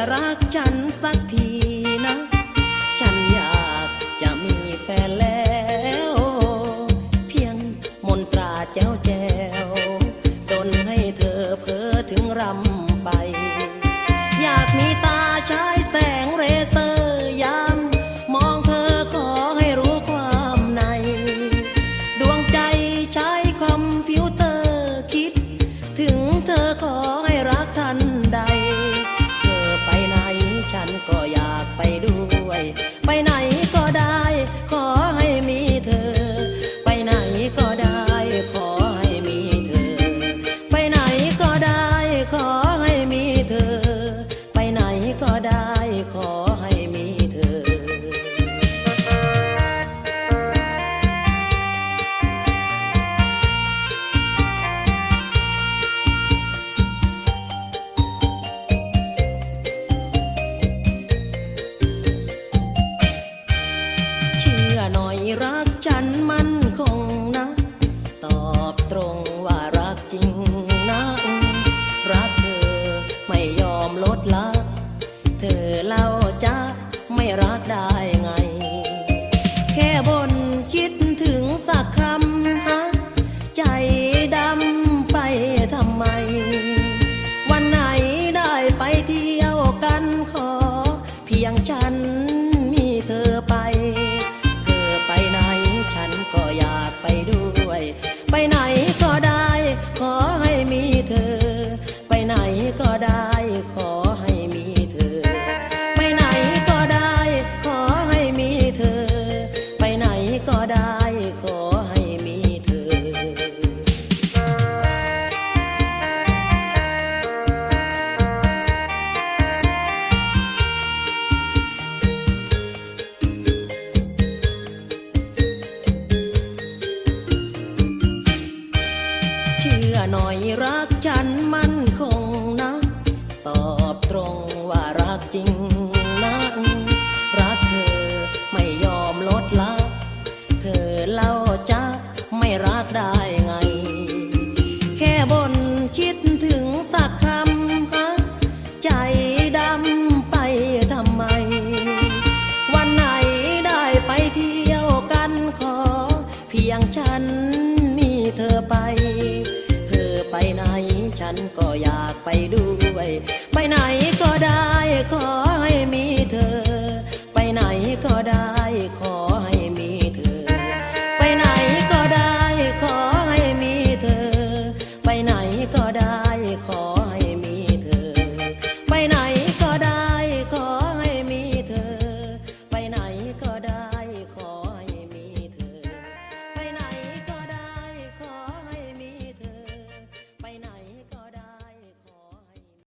จะรักฉันสัก Bye-bye. รักฉันมันคงนะ ตอบตรงว่ารักจริงนะ รักเธอไม่ยอมลดละ เธอเล่าจะไม่รักได้ไง แค่บนคิดถึงสักคำฮะใจดำไปทำไม วันไหนได้ไปเที่ยวกันขอ เพียงฉัน ไปไหนก็ได้ น่อยรักเจา